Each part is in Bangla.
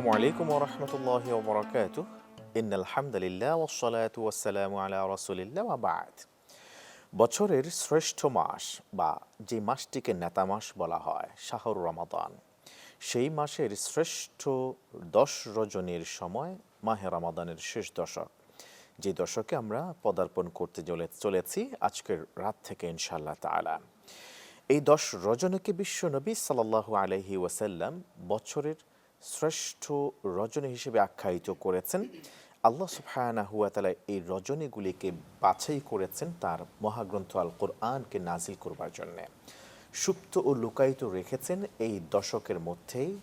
আসসালামু আলাইকুম ওরহমতুল্লাহ ওবরাকাত ইন আলহামদুলিল্লাহ ওসলাত ওয়াসালামু আলা রসুলিল্লাহ বাদ বছরের শ্রেষ্ঠ মাস বা যে মাসটিকে নেতা মাস বলা হয়, শাহর রমাদান। সেই মাসের শ্রেষ্ঠ দশ রজনীর সময়, মাহে রমাদানের শেষ দশক। যে দশকে আমরা পদার্পণ করতে চলে- চলেছি আজকের রাত থেকে ইনশাআল্লাহ তাআলা। এই দশ রজনীকে বিশ্ব নবী সাল্লাল্লাহু আলহি ওয়াসাল্লাম বছরের শ্রেষ্ঠ রজনী হিসেবে আখ্যায়িত করেছেন। আল্লাহ সুবহানাহু ওয়া তাআলা এই রজনীগুলিকে বাছাই করেছেন তার মহাগ্রন্থ আল কোরআনকে নাজিল করবার জন্যে। সুপ্ত ও লুকায়িত রেখেছেন এই দশকের মধ্যেই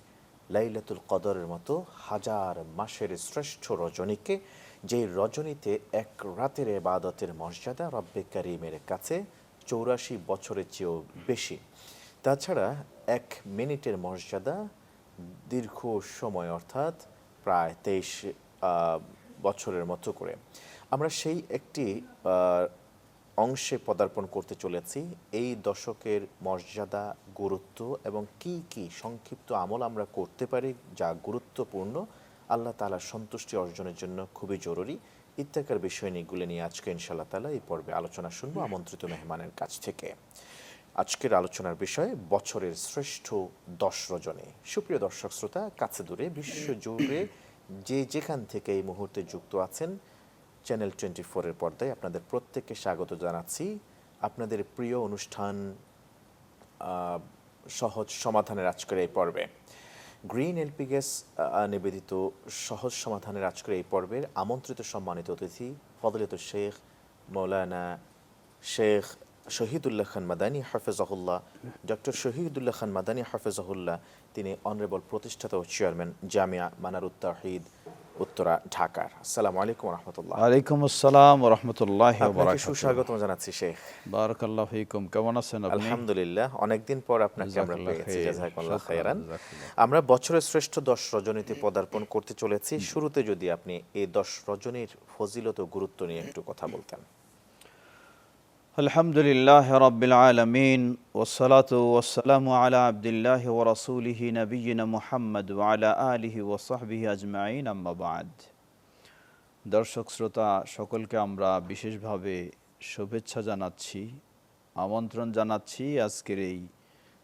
লাইলাতুল কদরের মতো হাজার মাসের শ্রেষ্ঠ রজনীকে, যে রজনীতে এক রাতের এবাদতের মর্যাদা রব্বে কারিমের কাছে চৌরাশি বছরের চেয়েও বেশি। তাছাড়া এক মিনিটের মর্যাদা দীর্ঘ সময়, অর্থাৎ প্রায় তেইশ বছরের মতো করে। আমরা সেই একটি অংশে পদার্পণ করতে চলেছি। এই দশকের মর্যাদা, গুরুত্ব এবং কি কি সংক্ষিপ্ত আমল আমরা করতে পারি যা গুরুত্বপূর্ণ, আল্লাহ তাআলার সন্তুষ্টি অর্জনের জন্য খুবই জরুরি। ইত্যাকার বিষয় নিয়ে আজকে ইনশাআল্লাহ তাআলা এই পর্বে আলোচনা শুনব। আমন্ত্রিত মেহমানের কাছ থেকে। আজকের আলোচনার বিষয়, বছরের শ্রেষ্ঠ দশ রজনী। সুপ্রিয় দর্শক শ্রোতা, কাছে দূরে বিশ্ব জুড়ে যে যেখান থেকে এই মুহূর্তে যুক্ত আছেন চ্যানেল টোয়েন্টি ফোরের পর্দায় আপনাদের প্রত্যেককে স্বাগত জানাচ্ছি। আপনাদের প্রিয় অনুষ্ঠান সহজ সমাধানের আজকের এই পর্বে। গ্রিন এলপি গ্যাস নিবেদিত সহজ সমাধানের আজকের এই পর্বের আমন্ত্রিত সম্মানিত অতিথি ফদলিত শেখ, মৌলানা শেখ শহীদুল্লাহ খান মাদানী হাফেজাহুল্লাহ। ডক্টর শহীদুল্লাহ খান মাদানী হাফেজাহুল্লাহ তিনি অনারেবল প্রতিষ্ঠাতা ও চেয়ারম্যান জামিয়া মানারুত তাহিদ উত্তরা ঢাকার। আসসালামু আলাইকুম রহমতুল্লাহ। ওয়ালাইকুম আসসালাম রহমতুল্লাহ আপনাকে সুস্বাগতম জানাচ্ছি শেখ। বারাকাল্লাহ ফিকুম। কেমন আছেন আলহামদুলিল্লাহ অনেকদিন পর আপনাকে আমরা পেয়েছি জাযাকাল্লাহ খাইরান আমরা বছরের শ্রেষ্ঠ দশ রজনীতে পদার্পণ করতে চলেছি। শুরুতে যদি আপনি এই দশ রজনীর ফজিলত ও গুরুত্ব নিয়ে একটু কথা বলতেন। আলহামদুলিল্লাহ রবিল আলমিন ওসলাত ওসালাম আলা আবদুল্লাহ ও রসুলহি নবীন মোহাম্মদ আলা আলহি ওসাহবিহি আজমাইন আম্মাবাদ দর্শক, শ্রোতা, সকলকে আমরা বিশেষভাবে শুভেচ্ছা জানাচ্ছি, আমন্ত্রণ জানাচ্ছি আজকের এই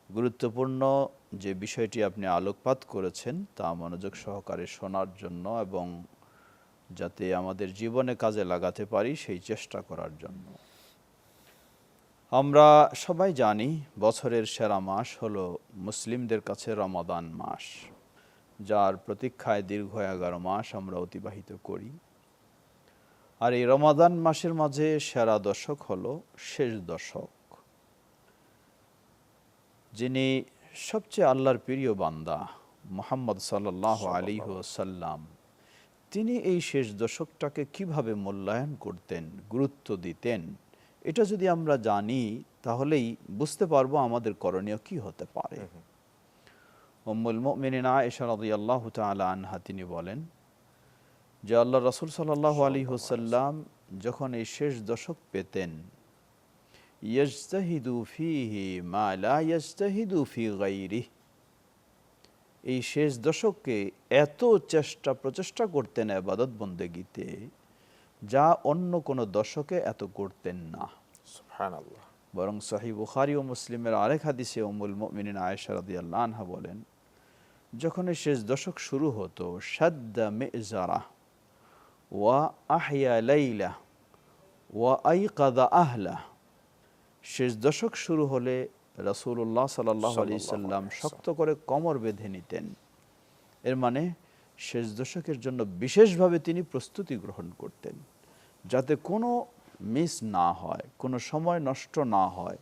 গুরুত্বপূর্ণ যে বিষয়টি আপনি আলোকপাত করেছেন, তা মনোযোগ সহকারে শোনার জন্য এবং যাতে আমাদের জীবনে কাজে লাগাতে পারি সেই চেষ্টা করার জন্য। আমরা সবাই জানি বছরের সেরা মাস হলো মুসলিমদের কাছে রমাদান মাস, যার প্রতীক্ষায় দীর্ঘ এগারো মাস আমরা অতিবাহিত করি। আর এই রমাদান মাসের মাঝে সেরা দশক হলো শেষ দশক। যিনি সবচেয়ে আল্লাহর প্রিয় বান্দা, মোহাম্মদ সাল্লাহ আলী সাল্লাম তিনি এই শেষ দশকটাকে কীভাবে মূল্যায়ন করতেন, গুরুত্ব দিতেন এটা যদি আমরা জানি তাহলেই বুঝতে পারব আমাদের করণীয় কি হতে পারে। উম্মুল রাদিয়াল্লাহু আনহা তিনি বলেন যে আল্লাহ রাসূল সাল্লাল্লাহু আলী ওয়াসাল্লাম যখন এই শেষ দশক পেতেন এই শেষ দশকে এত চেষ্টা প্রচেষ্টা করতেন আবাদত বন্দেগীতে যা অন্য কোনো দশকে এত করতেন না। বরং সহি বুখারি ও মুসলিমের আরেক হাদিসে উমুল মুমিনিন আয়েশা রাদিয়াল্লাহু আনহা বলেন যখন শেষ দশক শুরু হতো সাদ্দা মিজারা ওয়া আহিয়া লাইলা ওয়া আইকাদা আহলা। শেষ দশক শুরু হলে আলাইহি সাল্লাম। শক্ত করে কমর বেঁধে নিতেন। এর মানে শেষ দশকের জন্য বিশেষভাবে তিনি প্রস্তুতি গ্রহণ করতেন। যাতে কোনো মিস না হয় কোনো সময় নষ্ট না হয়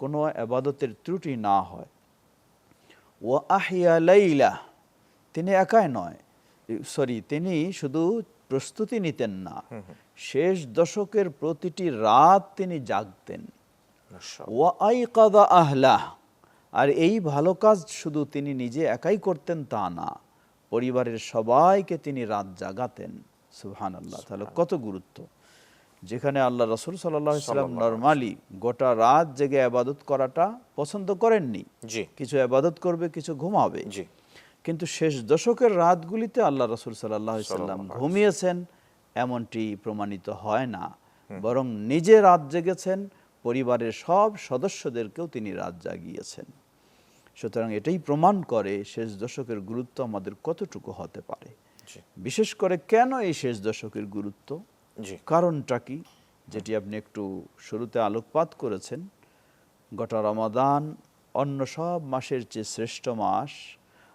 কোনো আবাদতের ত্রুটি না হয়। ও আহিয়া লাইলা তিনি একাই নয় সরি তিনি শুধু প্রস্তুতি নিতেন না। শেষ দশকের প্রতিটি রাত তিনি জাগতেন। মাশাআল্লাহ। আই কাদা আহলাহ আর এই ভালো কাজ শুধু তিনি নিজে একাই করতেন তা না পরিবারের সবাইকে তিনি রাত জাগাতেন। সুবহান আল্লাহ তাহলে কত গুরুত্ব। যেখানে আল্লাহ রসুল সাল্লাহ ইসলাম নর্মালি গোটা রাত জেগে আবাদত করাটা পছন্দ করেননি। কিছু আবাদত করবে কিছু ঘুমাবে। কিন্তু শেষ দশকের রাতগুলিতে আল্লাহ রসুল সাল্লাহ সাল্লাম ঘুমিয়েছেন এমনটি প্রমাণিত হয় না। বরং নিজে রাত জেগেছেন পরিবারের সব সদস্যদেরকেও তিনি রাত জাগিয়েছেন। সুতরাং এটাই প্রমাণ করে শেষ দশকের গুরুত্ব আমাদের কতটুকু হতে পারে। বিশেষ করে কেন এই শেষ দশকের গুরুত্ব? জি। কারণটা কি? যেটি আপনি একটু শুরুতে আলোকপাত করেছেন গোটা রমাদান অন্য সব মাসের চেয়ে শ্রেষ্ঠ মাস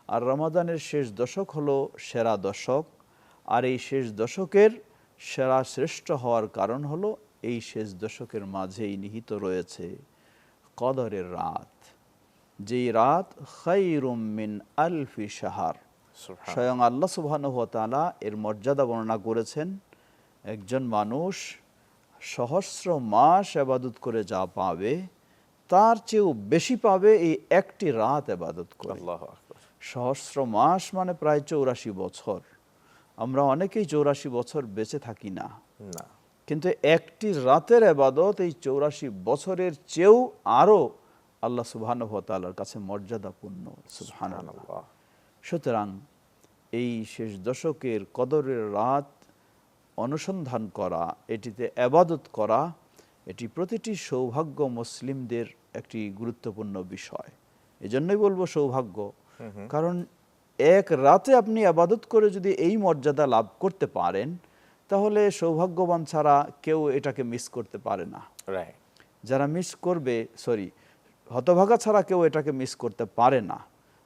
আর রমাদানের শেষ দশক হলো সেরা দশক আর এই শেষ দশকের সেরা শ্রেষ্ঠ হওয়ার কারণ হলো এই শেষ দশকের মাঝেই নিহিত রয়েছে কদরের রাত। যেই রাত খাইরুম মিন আলফি সাহার স্বয়ং আল্লাহ তাআলা এর মর্যাদা বর্ণনা করেছেন একজন মানুষ সহস্র মাস আবাদত করে যা পাবে তার চেয়েও বেশি পাবে এই একটি রাত আবাদত করে। সহস্র মাস মানে প্রায় চৌরাশি বছর। আমরা অনেকেই চৌরাশি বছর বেঁচে থাকি না। কিন্তু একটি রাতের আবাদত এই চৌরাশি বছরের চেয়েও আরও আল্লাহ তাআলার কাছে মর্যাদাপূর্ণ সুবহানাল্লাহ। সুতরাং এই শেষ দশকের কদরের রাত অনুসন্ধান করা এটিতে আবাদত করা এটি প্রতিটি সৌভাগ্য মুসলিমদের একটি গুরুত্বপূর্ণ বিষয়। এজন্যই বলব সৌভাগ্য। কারণ এক রাতে আপনি আবাদত করে যদি এই মর্যাদা লাভ করতে পারেন তাহলে সৌভাগ্যবান ছাড়া কেউ এটাকে মিস করতে পারে না। যারা মিস করবে সরি হতভাগা ছাড়া কেউ এটাকে মিস করতে পারে না।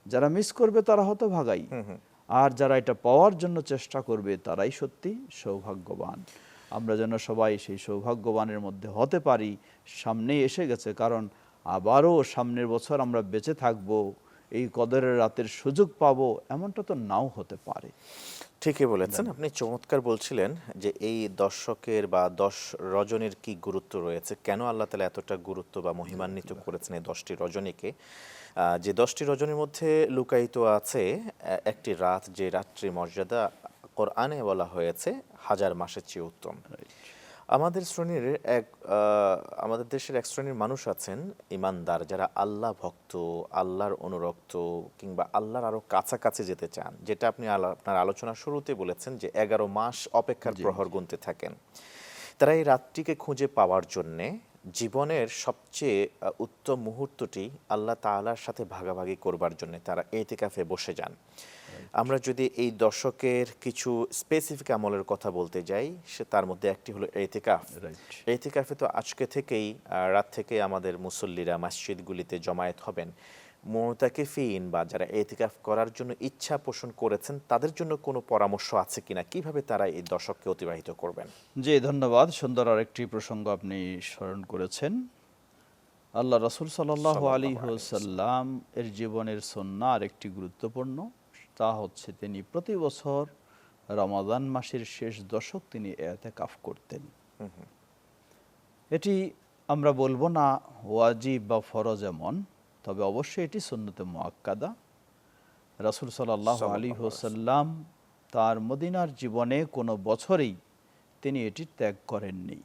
যারা মিস করবে তারা হতভাগাই। আর যারা এটা পাওয়ার জন্য চেষ্টা করবে তারাই সত্যি সৌভাগ্যবান। আমরা যেন সবাই সেই সৌভাগ্যবানের মধ্যে হতে পারি সামনেই এসে গেছে। কারণ আবারও সামনের বছর আমরা বেঁচে থাকব এই কদরের রাতের সুযোগ পাবো এমনটা তো নাও হতে পারে। ঠিকই বলেছেন। আপনি চমৎকার বলছিলেন যে এই দর্শকের বা দশ রজনীর কি গুরুত্ব রয়েছে? কেন আল্লাহ তালা এতটা গুরুত্ব বা মহিমান্বিত করেছেন এই দশটি রজনীকে? যে দশটি রজনীর মধ্যে লুকায়িত আছে একটি রাত যে রাত্রি মর্যাদা কোরআনে বলা হয়েছে হাজার মাসের চেয়ে উত্তম। আমাদের শ্রেণির এক আমাদের দেশের এক শ্রেণির মানুষ আছেন ইমানদার যারা আল্লাহ ভক্ত আল্লাহর অনুরক্ত কিংবা আল্লাহর আরও কাছাকাছি যেতে চান যেটা আপনি আপনার আলোচনা শুরুতে বলেছেন যে এগারো মাস অপেক্ষার প্রহর গুনতে থাকেন। তারা এই রাতটিকে খুঁজে পাওয়ার জন্যে জীবনের সবচেয়ে উত্তম মুহূর্তটি আল্লাহ তালার সাথে ভাগাভাগি করবার জন্য তারা এতে কাফে বসে যান। আমরা যদি এই দশকের কিছু স্পেসিফিক আমলের কথা বলতে যাই সে তার মধ্যে একটি হলো এতেকাফ. এতেকাফে তো আজকে থেকেই রাত থেকে আমাদের মুসল্লিরা মসজিদগুলিতে জমায়েত হবেন। মোতাকিফিন বা যারা এতেকাফ করার জন্য ইচ্ছা পোষণ করেছেন তাদের জন্য কোনো পরামর্শ আছে কিনা? কীভাবে তারা এই দশককে অতিবাহিত করবেন? জি ধন্যবাদ। সুন্দর আরেকটি প্রসঙ্গ আপনি স্মরণ করেছেন। আল্লাহ রসুল সাল্লাহ আলী সাল্লাম এর জীবনের সন্না আরেকটি গুরুত্বপূর্ণ। তা হচ্ছে তিনি প্রতি বছর রমাদান মাসের শেষ দশক তিনি এতে কাফ করতেন এটি আমরা বলব না ওয়াজিব বা ফরজ এমন তবে অবশ্যই এটি সুন্নতে মোয়াক্কাদা রাসুল সাল্লাহ আলী হোসাল্লাম তার মদিনার জীবনে কোনো বছরেই তিনি এটি ত্যাগ করেননি।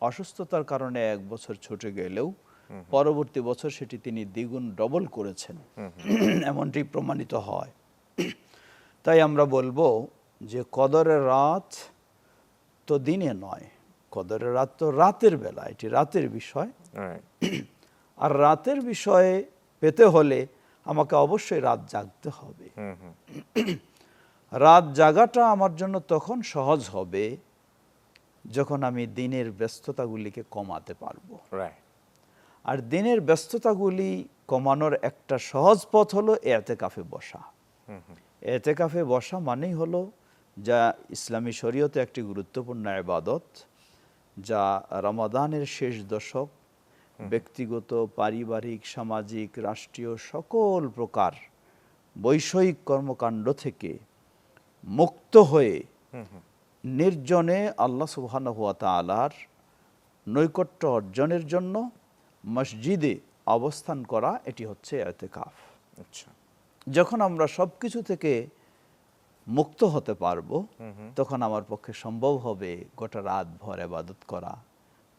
অসুস্থতার কারণে এক বছর ছুটে গেলেও পরবর্তী বছর সেটি তিনি দ্বিগুণ ডবল করেছেন। এমনটি প্রমাণিত হয়। তাই আমরা বলব যে কদরের রাত তো দিনে নয় কদরের রাত তো রাতের বেলা এটি রাতের বিষয়। আর রাতের বিষয়ে পেতে হলে আমাকে অবশ্যই রাত জাগতে হবে। হুম হুম। রাত জাগাটা আমার জন্য তখন সহজ হবে যখন আমি দিনের ব্যস্ততাগুলিকে কমাতে পারব। আর দিনের ব্যস্ততাগুলি কমানোর একটা সহজ পথ হলো এতে কাফে বসা এতে কাফে বসা মানেই হলো যা ইসলামী শরীয়তে একটি গুরুত্বপূর্ণ ইবাদত যা রমাদানের শেষ দশক ব্যক্তিগত পারিবারিক সামাজিক রাষ্ট্রীয় সকল প্রকার বৈষয়িক কর্মকাণ্ড থেকে মুক্ত হয়ে নির্জনে আল্লাহ সুবহানাহু ওয়া তাআলার নৈকট্য অর্জনের জন্য মসজিদে অবস্থান করা এটি হচ্ছে এতেকাফ। আচ্ছা। যখন আমরা সব কিছু থেকে মুক্ত হতে পারব তখন আমার পক্ষে সম্ভব হবে গোটা রাত ভর আবাদত করা।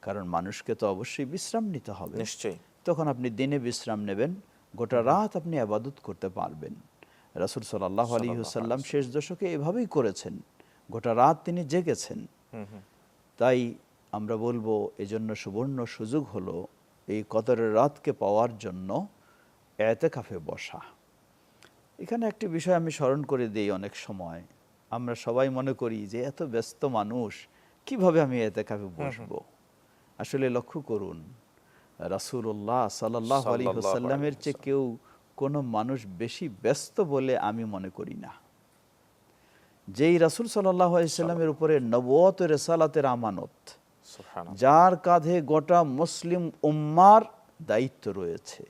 কারণ মানুষকে তো অবশ্যই বিশ্রাম নিতে হবে। নিশ্চয়ই। তখন আপনি দিনে বিশ্রাম নেবেন গোটা রাত আপনি আবাদত করতে পারবেন। রাসুল সাল্লাহ আলী হুসাল্লাম শেষ দশকে এভাবেই করেছেন গোটা রাত তিনি জেগেছেন। তাই আমরা বলব এজন্য সুবর্ণ সুযোগ হলো এই কদরের রাতকে পাওয়ার জন্য এতেকাফে বসা। এখানে একটি বিষয় আমি স্মরণ করে দিই অনেক সময়। আমরা সবাই মনে করি যে এত ব্যস্ত মানুষ কীভাবে আমি এতেকাফে বসবো? আসলে লক্ষ্য করুন রাসূলুল্লাহ সাল্লাহ আলী সাল্লামের চেয়ে কেউ কোনো মানুষ বেশি ব্যস্ত বলে আমি মনে করি না। যেই রাসূল সাল্লাহ আলাইসাল্লামের উপরে নবত রেসালাতের আমানত যার কাঁধে গোটা মুসলিম উম্মার দায়িত্ব রয়েছে।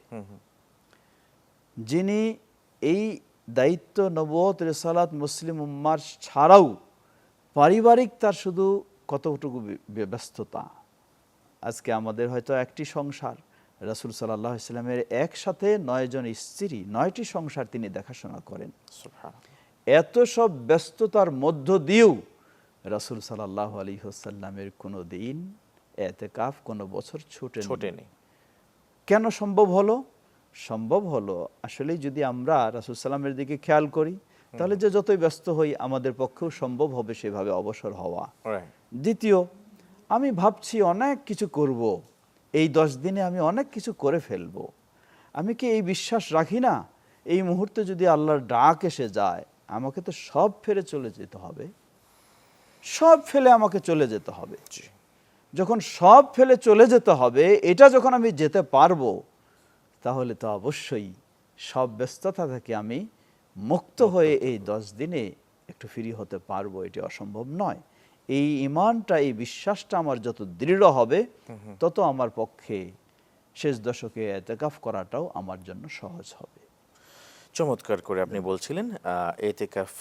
যিনি এই দায়িত্ব নবত রেসালাত মুসলিম উম্মার ছাড়াও পারিবারিক তার শুধু কতটুকু ব্যস্ততা আজকে আমাদের হয়তো একটি সংসার। রাসুল সাল্লাহ ইসলামের একসাথে নয়জন স্ত্রী নয়টি সংসার তিনি দেখাশোনা করেন। এত সব ব্যস্ততার মধ্য দিয়েও রাসুল সাল্লাহ আলী হোসাল্লামের কোনো দিন এতে কাফ কোনো বছর ছুটে ছোটেনি। কেন সম্ভব হলো? সম্ভব হলো আসলে যদি আমরা রাসুল সাল্লামের দিকে খেয়াল করি তাহলে যে যতই ব্যস্ত হই আমাদের পক্ষেও সম্ভব হবে সেভাবে অবসর হওয়া। দ্বিতীয় আমি ভাবছি অনেক কিছু করব। এই দশ দিনে আমি অনেক কিছু করে ফেলব। আমি কি এই বিশ্বাস রাখি না? এই মুহূর্তে যদি আল্লাহর ডাক এসে যায় আমাকে তো সব ফেলে চলে যেতে হবে। সব ফেলে আমাকে চলে যেতে হবে। যখন সব ফেলে চলে যেতে হবে এটা যখন আমি যেতে পারব তাহলে তো অবশ্যই সব ব্যস্ততা থেকে আমি মুক্ত হয়ে এই দশ দিনে একটু ফ্রি হতে পারব এটি অসম্ভব নয়। এই ইমানটা এই বিশ্বাসটা আমার যত দৃঢ় হবে তত আমার পক্ষে শেষ দশকে এতেকাফ করাটাও আমার জন্য সহজ হবে। চমৎকার করে আপনি বলছিলেন এতেকাফ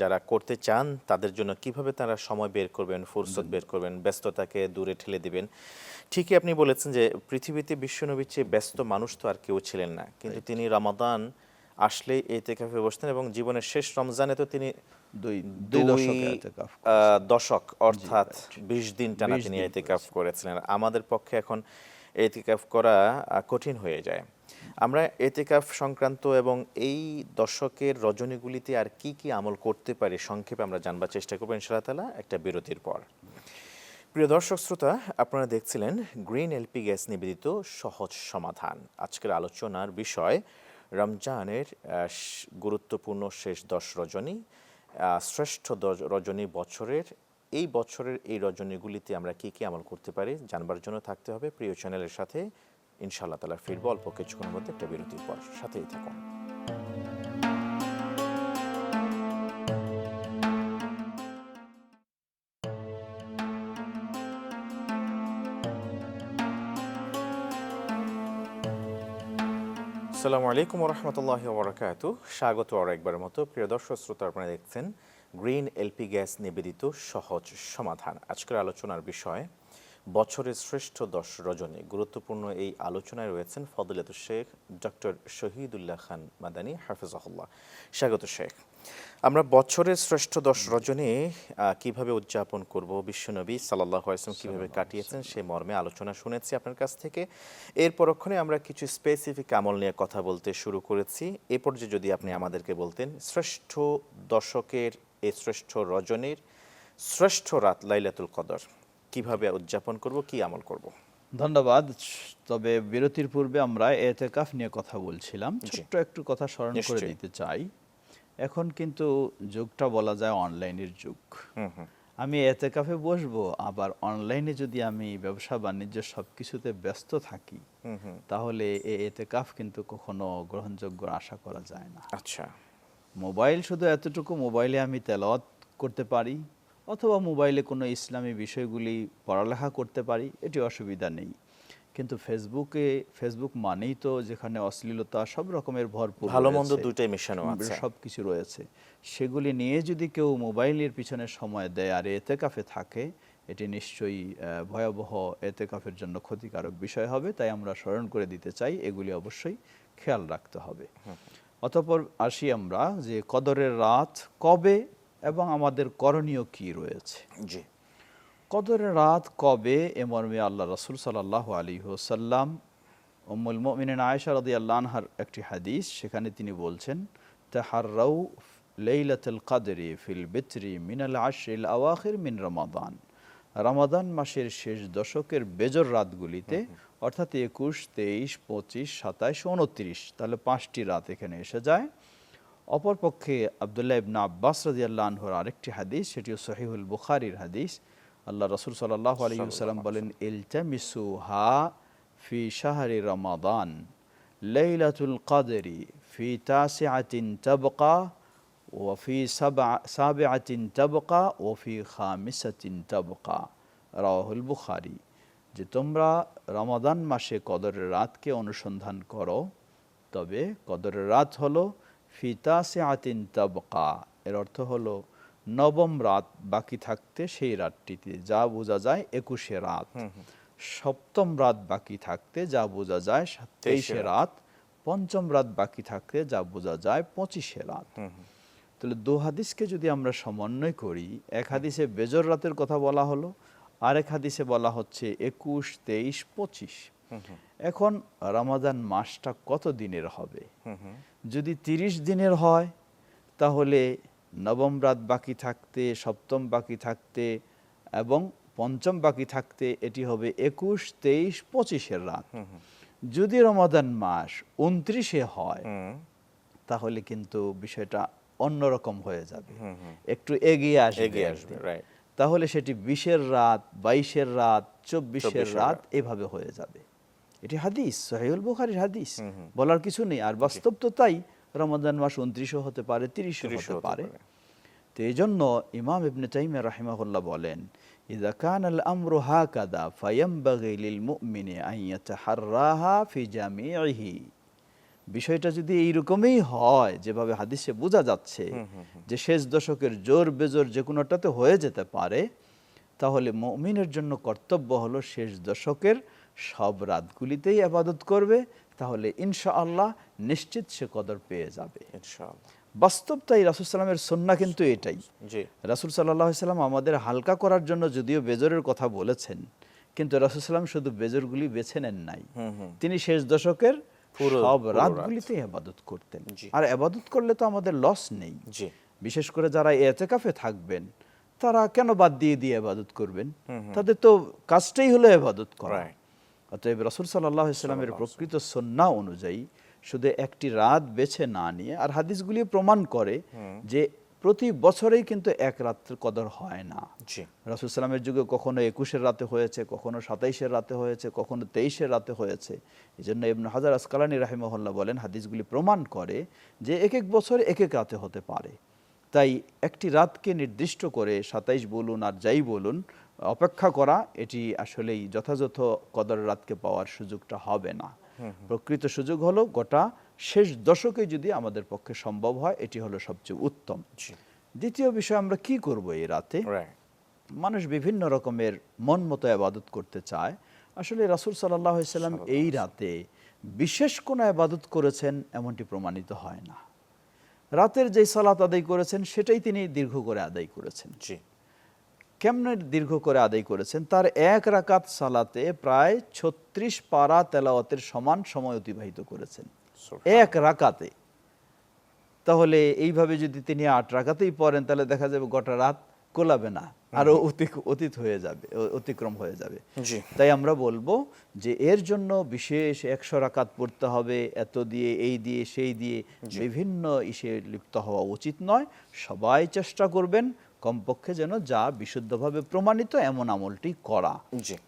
যারা করতে চান তাদের জন্য কীভাবে তারা সময় বের করবেন ফুরসত বের করবেন ব্যস্ততাকে দূরে ঠেলে দিবেন? ঠিকই আপনি বলেছেন যে পৃথিবীতে বিশ্বনবীর চেয়ে ব্যস্ত মানুষ তো আর কেউ ছিলেন না। কিন্তু তিনি রমাদান আসলে এতেকাফে বসতেন এবং জীবনের শেষ রমজানে তো তিনি দুই দশকে অর্থাৎ বিশ দিন টানা তিনি এতেকাফ করেছিলেন। আমাদের পক্ষে এখন এতেকাফ করা কঠিন হয়ে যায়। আমরা এতেকাফ সংক্রান্ত এবং এই দশকের রজনীগুলিতে আর কি কি আমল করতে পারি সংক্ষেপে আমরা জানবার চেষ্টা করব ইনশাআল্লাহ তালা একটা বিরতির পর। প্রিয় দর্শক শ্রোতা আপনারা দেখছিলেন গ্রিন এলপি গ্যাস নিবেদিত সহজ সমাধান। আজকের আলোচনার বিষয় রমজানের গুরুত্বপূর্ণ শেষ দশ রজনী শ্রেষ্ঠ রজনী বছরের, এই বছরের এই রজনীগুলিতে আমরা কি কি আমল করতে পারি জানবার জন্য থাকতে হবে। প্রিয় চ্যানেলের সাথে ইনশাআল্লাহ তালা ফিরবো, অল্প কিছুক্ষণের মধ্যে একটা বিরতির পর সাথেই থাকুন। আসসালামু আলাইকুম রহমতুল্লাহ বরকাত স্বাগত আর একবার মতো। প্রিয় দর্শক, শ্রোতা আপনারা দেখছেন গ্রিন এলপি গ্যাস নিবেদিত সহজ সমাধান। আজকের আলোচনার বিষয় বছরের শ্রেষ্ঠ দশ রজনী। গুরুত্বপূর্ণ এই আলোচনায় রয়েছেন ফদলত শেখ ডক্টর শহীদুল্লাহ খান মাদানী হাফিজাহুল্লাহ। স্বাগত শেখ। আমরা বছরের শ্রেষ্ঠ দশ রজনী কীভাবে উদযাপন করব? বিশ্বনবী সাল্লাহ আসলাম কীভাবে কাটিয়েছেন? সে মর্মে আলোচনা শুনেছি আপনার কাছ থেকে। এর পরক্ষণে আমরা কিছু স্পেসিফিক আমল নিয়ে কথা বলতে শুরু করেছি। এ পর্যায়ে যদি আপনি আমাদেরকে বলতেন শ্রেষ্ঠ দশকের এই শ্রেষ্ঠ রজনীর শ্রেষ্ঠ রাত লাইলাতুল কদর। কীভাবে উদযাপন করব কি আমল করব? ধন্যবাদ। তবে বিরতির পূর্বে আমরা এতেকাফ নিয়ে কথা বলছিলাম। ছোট্ট একটু কথা স্মরণ করে দিতে চাই। এখন কিন্তু যুগটা বলা যায় অনলাইনের যুগ। আমি এতেকাফে বসবো আবার অনলাইনে যদি আমি ব্যবসা বাণিজ্য সব কিছুতে ব্যস্ত থাকি তাহলে এই এতেকাফ কিন্তু কখনো গ্রহণযোগ্য আশা করা যায় না। আচ্ছা। মোবাইল শুধু এতটুকু মোবাইলে আমি তেলাওয়াত করতে পারি অথবা মোবাইলে কোনো ইসলামী বিষয়গুলি পড়ালেখা করতে পারি এটি অসুবিধা নেই। কিন্তু ফেসবুকে ফেসবুক মানেই তো যেখানে অশ্লীলতা সব রকমের ভরপুর ভালো মন্দ। দুইটাই মেশানো আছে। সব কিছু রয়েছে। সেগুলি নিয়ে যদি কেউ মোবাইলের পিছনে সময় দেয় আর এতে কাফে থাকে এটি নিশ্চয়ই ভয়াবহ এতেকাফের জন্য ক্ষতিকারক বিষয় হবে তাই আমরা স্মরণ করে দিতে চাই এগুলি অবশ্যই খেয়াল রাখতে হবে। অতঃপর আসি আমরা যে কদরের রাত কবে এবং আমাদের করণীয় কি রয়েছে? জি। কদরের রাত কবে এ মর্মে আল্লাহ রসুল সাল্লাহ আলী হোসাল্লাম উম্মুল মিনেন আয়েশা রদি আল্লাহর একটি হাদিস সেখানে তিনি বলছেন তাহাররাউ লাইলাতুল কদরি ফিল বিত্রি মিনাল আশরিল আওয়াখির মিন রমাদান। রমাদান মাসের শেষ দশকের বেজর রাতগুলিতে অর্থাৎ একুশ তেইশ পঁচিশ সাতাইশ উনত্রিশ তাহলে পাঁচটি রাত এখানে এসে যায়। অপরপক্ষে আবদুল্লাহ ইবনা আব্বাস রাদিয়াল্লাহু আনহুর আরেকটি হাদিস সেটিও সহিহুল বুখারীর হাদিস। আল্লাহ রসুল সাল্লাহ আলী সাল্লাম বলেন ইলতামিসু হা ফি শাহরি রমাদান লাইলাতুল কাদরি ফি তাসিআতিন তাবকা ওফি সাবিআতিন তাবকা ওফি খামিসাতিন তাবকা। রাহুল বুখারী। যে তোমরা রমাদান মাসে কদরের রাতকে অনুসন্ধান করো তবে কদরের রাত হলো আতিন তাবকা এর অর্থ হলো নবম রাত বাকি থাকতে সেই রাতটিতে যা বোঝা যায় একুশে রাত। সপ্তম রাত বাকি থাকতে যা বোঝা যায় তেইশে রাত। পঞ্চম রাত বাকি থাকতে যা বোঝা যায় পঁচিশে রাত। তাহলে দু হাদিসকে যদি আমরা সমন্বয় করি এক হাদিসে বেজর রাতের কথা বলা হলো আরেক হাদিসে বলা হচ্ছে একুশ তেইশ পঁচিশ। এখন রমাদান মাসটা কত দিনের হবে? যদি তিরিশ দিনের হয় তাহলে নবম রাত বাকি থাকতে সপ্তম বাকি থাকতে এবং পঞ্চম বাকি থাকতে এটি হবে একুশ তেইশ পঁচিশের রাত। যদি রমাদান মাস উনত্রিশে হয় তাহলে কিন্তু বিষয়টা অন্যরকম হয়ে যাবে। একটু এগিয়ে আসবে এগিয়ে আসবে তাহলে সেটি বিশের রাত বাইশের রাত চব্বিশের রাত। এভাবে হয়ে যাবে। এটি হাদিস সহিউল বুখারীর হাদিস। বলার কিছু নেই। আর বাস্তব তো তাই রমাদান মাস উনত্রিশও হতে পারে তিরিশও হতে পারে। তো এই জন্য ইমাম ইবনে তাইমিয়া রাহিমাহুল্লাহ বলেন আল আমরু হাকাদা ফায়ামবাগি লিল মুমিনি আন ইয়াতাহাররাহা ফি জামিইহি বিষয়টা যদি এইরকমই হয় যেভাবে হাদিসে বোঝা যাচ্ছে যে শেষ দশকের জোর বেজোর যে কোনোটাতে হয়ে যেতে পারে তাহলে মমিনের জন্য কর্তব্য হলো শেষ দশকের সব রাতগুলিতেই আবাদত করবে তাহলে ইনশাআল্লাহ নিশ্চিত সে কদর পেয়ে যাবে। বাস্তব তাই রাসুল সাল্লামের সন্না কিন্তু এটাই। রাসুল সাল্লাহ সাল্লাম আমাদের হালকা করার জন্য যদিও বেজরের কথা বলেছেন কিন্তু রাসুল সাল্লাম শুধু বেজরগুলি বেছে নেন নাই। তিনি শেষ দশকের সব পুরো রাতগুলিতেই আবাদত করতেন। আর আবাদত করলে তো আমাদের লস নেই। বিশেষ করে যারা এতেকাফে থাকবেন তারা কেন বাদ দিয়ে দিয়ে আবাদত করবেন? তাদের তো কাজটাই হলো আবাদত করা. অতএব রসুল সাল্লাহ ইসলামের প্রকৃত সন্না অনুযায়ী শুধু একটি রাত বেছে না নিয়ে আর হাদিসগুলি প্রমাণ করে যে প্রতি বছরেই কিন্তু এক রাত্রের কদর হয় না। রাসুল সাল্লামের যুগে কখনো একুশের রাতে হয়েছে কখনো সাতাইশের রাতে হয়েছে কখনো তেইশের রাতে হয়েছে। এই জন্য ইবন হাজার আসকালানি রাহিমহল্লা বলেন হাদিসগুলি প্রমাণ করে যে এক এক বছর এক এক রাতে হতে পারে। তাই একটি রাতকে নির্দিষ্ট করে সাতাইশ বলুন আর যাই বলুন অপেক্ষা করা এটি আসলেই যথাযথ কদর রাতকে পাওয়ার সুযোগটা হবে না। প্রকৃত সুযোগ হলো গোটা শেষ দশকে যদি আমাদের পক্ষে সম্ভব হয় এটি হলো সবচেয়ে উত্তম। দ্বিতীয় বিষয় আমরা কি করব এই রাতে? মানুষ বিভিন্ন রকমের মন মতো আবাদত করতে চায়। আসলে রাসুল সাল্লাহ সাল্লাম এই রাতে বিশেষ কোনো আবাদত করেছেন এমনটি প্রমাণিত হয় না। রাতের যে সালাত আদায় করেছেন সেটাই তিনি দীর্ঘ করে আদায় করেছেন। জি। কেমনে দীর্ঘ করে আদায় করেছেন? তার এক রাকাত সালাতে প্রায় ছত্রিশ পারা তেলাওয়াতের সমান সময় অতিবাহিত করেছেন। এক রাকাতে। তাহলে এইভাবে যদি তিনি আট রাকাতেই পড়েন তাহলে দেখা যাবে গোটা রাত কোলাবে না। আরও অতীত হয়ে যাবে অতিক্রম হয়ে যাবে। তাই আমরা বলব যে এর জন্য বিশেষ একশো রাকাত পড়তে হবে এত দিয়ে এই দিয়ে সেই দিয়ে। বিভিন্ন ইসে লিপ্ত হওয়া উচিত নয়। সবাই চেষ্টা করবেন কমপক্ষে যেন যা বিশুদ্ধভাবে প্রমাণিত এমন আমলটি করা।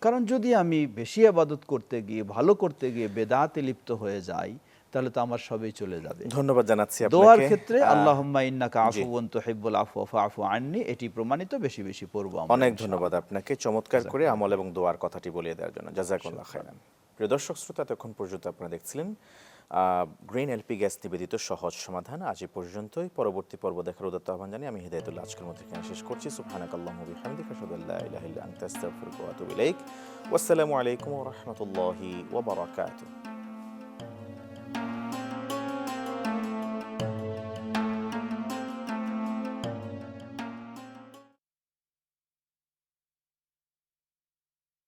কারণ যদি আমি বেশি আবাদত করতে গিয়ে ভালো করতে গিয়ে বেদাতে লিপ্ত হয়ে যাই তাহলে তো আমার সবই চলে যাবে। ধন্যবাদ জানাচ্ছি দোয়ার ক্ষেত্রে আল্লাহুম্মা ইন্নাকা আফুওয়ান তুহিব্বুল আফওয়া ফাআফু আননি এটি প্রমাণিত বেশি বেশি পড়ব অনেক ধন্যবাদ আপনাকে। চমৎকার করে আমল এবং দোয়ার কথাটি বলিয়ে দেওয়ার জন্য। জাজাকুল্লাহ খাইরান প্রিয় দর্শক শ্রোতা এতক্ষণ পর্যন্ত আপনারা দেখছিলেন গ্রিন এলপি গ্যাস নিবেদিত সহজ সমাধান। আজ এ পর্যন্তই। পরবর্তী পর্ব দেখার উদাত্ত আহ্বান জানিয়ে আমি হৃদায়তুল্লাহ আজকের মধ্যে এখানে শেষ করছি। সুফানাকাল্লাহ আসসালামু আলাইকুম রহমতুল্লাহি রাহমাতুল্লাহি ওয়া বারাকাতুহু।